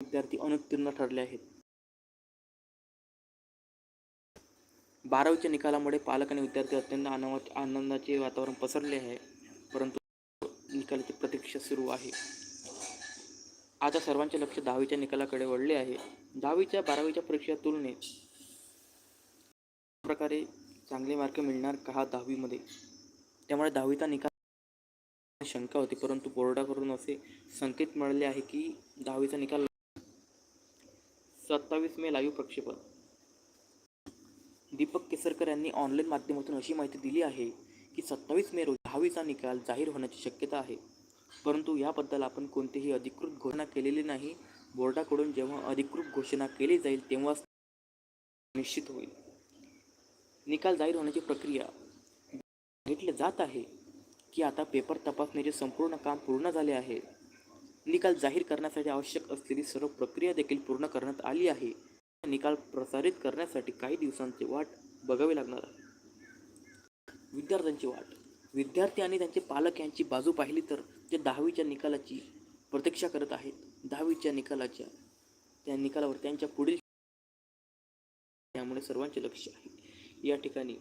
विद्यार्थी अनुत्तीर्ण ठरले आहेत. बारावीच्या निकालामुळे पालक आणि विद्यार्थी अत्यंत आनंद आनंदाचे वातावरण पसरले आहे परंतु निकालाची प्रतीक्षा सुरू आहे. आता सर्वांचे लक्ष दहावीच्या निकालाकडे वळले आहे. दहावीच्या बारावीच्या परीक्षा तुलनेत प्रकारे चांगले मार्क मिळणार का हा दहावीमध्ये? त्यामुळे दहावीचा निकाल शंका होती परंतु बोर्डाकडून असे संकेत मिळाले आहे की दहावीचा निकाल सत्तावीस मे लाईव्ह प्रक्षेपण. दीपक केसरकर यांनी ऑनलाईन माध्यमातून अशी माहिती दिली आहे की सत्तावीस मे रोजी दहावीचा निकाल जाहीर होण्याची शक्यता आहे. परंतु याबद्दल आपण कोणतीही अधिकृत घोषणा केलेली नाही. बोर्डाकडून जेव्हा अधिकृत घोषणा केली जाईल तेव्हाच निश्चित होईल. निकाल जाहीर होण्याची प्रक्रिया घेतली जात आहे की आता पेपर तपासण्याचे संपूर्ण काम पूर्ण झाले आहे. निकाल जाहीर करण्यासाठी आवश्यक असलेली सर्व प्रक्रिया देखील पूर्ण करण्यात आली आहे. निकाल प्रसारित करण्यासाठी काही दिवसांची वाट बघावी लागणार आहे. विद्यार्थ्यांची वाट. विद्यार्थी आणि त्यांचे पालक यांची बाजू पाहिली तर ते दहावीच्या निकालाची प्रतीक्षा करत आहेत. दहावीच्या निकालाच्या त्या निकालावर त्यांच्या पुढील त्यामुळे सर्वांचे लक्ष आहे. या ठिकाणी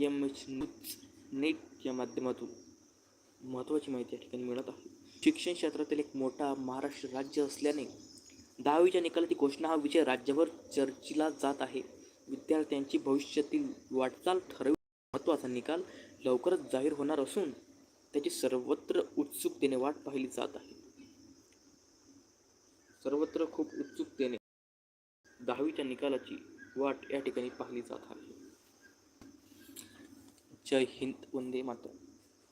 एम एच न्यूज नेट या माध्यमातून महत्त्वाची माहिती या ठिकाणी मिळत आहे. शिक्षण क्षेत्रातील एक मोठा महाराष्ट्र राज्य असल्याने दहावीच्या निकालाची घोषणा हा विषय राज्यभर चर्चेला जात आहे. विद्यार्थ्यांची भविष्यातील वाटचाल ठरव महत्त्वाचा निकाल लवकरच जाहीर होणार असून त्याची सर्वत्र उत्सुकतेने वाट पाहिली जात आहे. सर्वत्र खूप उत्सुकतेने दहावीच्या निकालाची वाट या ठिकाणी पाहिली जात आहे. जय हिंद वंदे मातरम.